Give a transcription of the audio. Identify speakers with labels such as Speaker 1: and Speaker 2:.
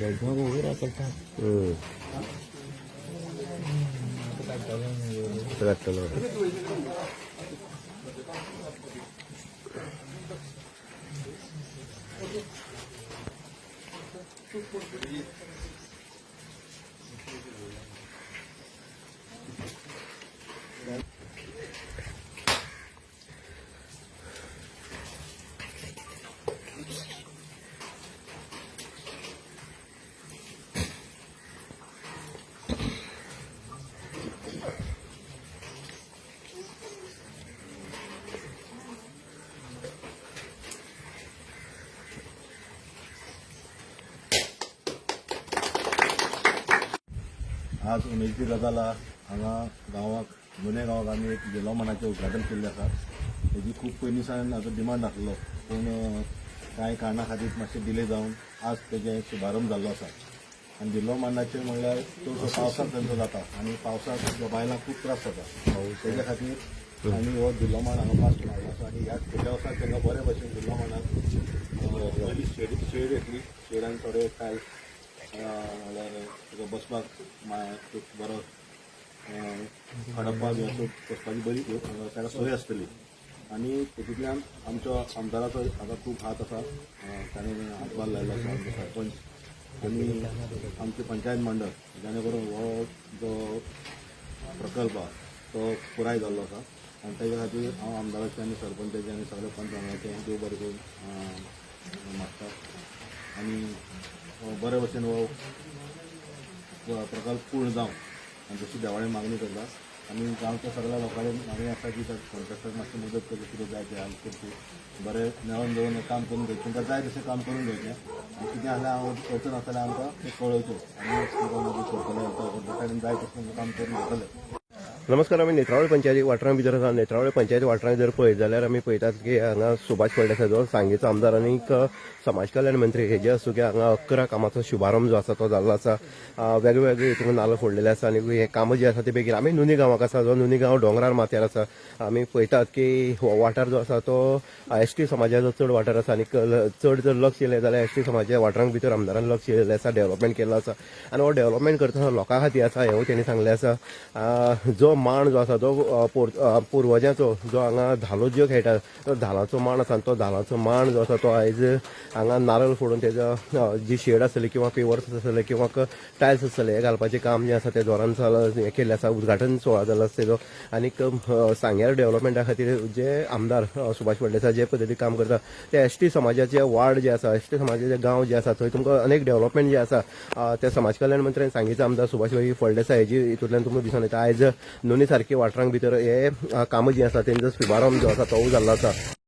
Speaker 1: गडबड वगैरे करता
Speaker 2: हम्म.
Speaker 1: काय
Speaker 3: आज उमेदी गजाला हांगा गांवाक जुन्या गांवाक आमी एक जिल्लो मनाचें उद्घाटन केल्लें आसा हेजी खूब पयलीं सावन हाजो डिमांड आसलो पूण कांय कारणां खातीर मातशें डिले जावन आज तेजे शुभारंभ जाल्लो आसा आनी जिल्लो मानाचें म्हणल्यार चडसो पावसांत तेंचो जाता आनी पावसाक बायलांक खूब त्रास जाता तेज्या खातीर आमी हो जिल्लो मान हांगा पास मारलो आसा आनी ह्या फुडल्या वर्साक तेंका बरे भशेन जिल्लो मानाक शेड शेड येतली शेडान थोडे कांय तुका बसपाक मा- एक बरो. खडप्पा बी असो बसपाची बरी ताका सोय आसतली आनी तेतूंतल्यान आमचो आमदाराचो हाका खूब हात आसा ताणें हातभार लायलो आसा सरपंच. आनी आमचे पंचायत मंडळ जाणे करून हो जो प्रकल्प तो पुराय जाल्लो आसा आनी तेज्या खातीर हांव आमदाराचे आनी सरपंचाचे आनी सगळे पंचांगाचे देव बरें करून मागता आनी बरे भशेन हो प्रकल्प पूर्ण जावं आनी जशी देवाळी मागणी करतात आनी गांवच्या सगळ्या लोकांनी मागणी आसा की कॉन्ट्रॅक्टर मातशी मदत करता कितें जाय तें हेल्प करची बरें मेळोन दवरून काम करून घेवचें तांकां जाय तशें काम करून घेवचें आनी कितें आसल्यार हांव करचें नासल्यार आमकां तें आनी कॉन्ट्रॅक्टरान जाय तशें काम करून घेतले
Speaker 2: नमस्कार आमी नेत्रावळ पंचायती वाठारांत भितर आसा नेत्रावळ पंचायती वाठारांत जर पळयत जाल्यार आमी पळयतात की हांगा सुभाष फळदेसाय जो सांगेचो आमदार आनी समाज कल्याण मंत्री हेजे आसूं की हांगा अकरा कामाचो शुभारंभ जो आसा तो जाल्लो आसा वेगवेगळे हितून नाल्ल फोडलेले आसा आनी हे कामां जी आसा ती बेगीन आमी नुनी गांवांत आसा जो नुनी गांव दोंगरार माथ्यार आसा आमी पळयतात की हो वाठार जो आसा तो एस टी समाजाचो चड वाठार आसा आनी चड जर लक्ष दिलें जाल्यार एस टी समाजाच्या वाठारांत भितर आमदारान लक्ष दिलेलें आसा डेव्हलपमेंट केल्लो आसा आनी हो डेव्हलपमेंट करतना लोकां खातीर आसा हेंवूय हो तेणी सांगलें आसा जो मांड जो आसा तो पुर्वजाचो पुर्वजांचो जो हांगा धालो ज्यो खेळटा तो धालाचो मांड आसा तो धालाचो मांड जो आसा तो आयज हांगा नारळ फोडून तेजो जी शेड आसतली किंवा पेवर्स आसतले किंवा टायल्स आसतले हे घालपाचें काम जें आसा तें जोरान हें केल्लें आसा उद्घाटन सोहळा जालो आसा तेजो. आनीक सांग्यार डेव्हलपमेंटा खातीर जे आमदार सुभाष फळदेसाय जे पद्दतीन काम करता ते एस टी समाजाचे वार्ड जे आसा एस टी समाजाचे गांव जे आसा थंय तुमकां अनेक डेव्हलपमेंट जे आसा ते समाज कल्याण मंत्र्यान सांगितलं आमदार सुभाष फळदेसाय हेजी हितूंतल्यान तुमकां दिसून येता आयज नोनी सारखी वाठारांक भितर हे कामां जी आसा तेंचो शुभारंभ जो आसा तो जाल्लो आसा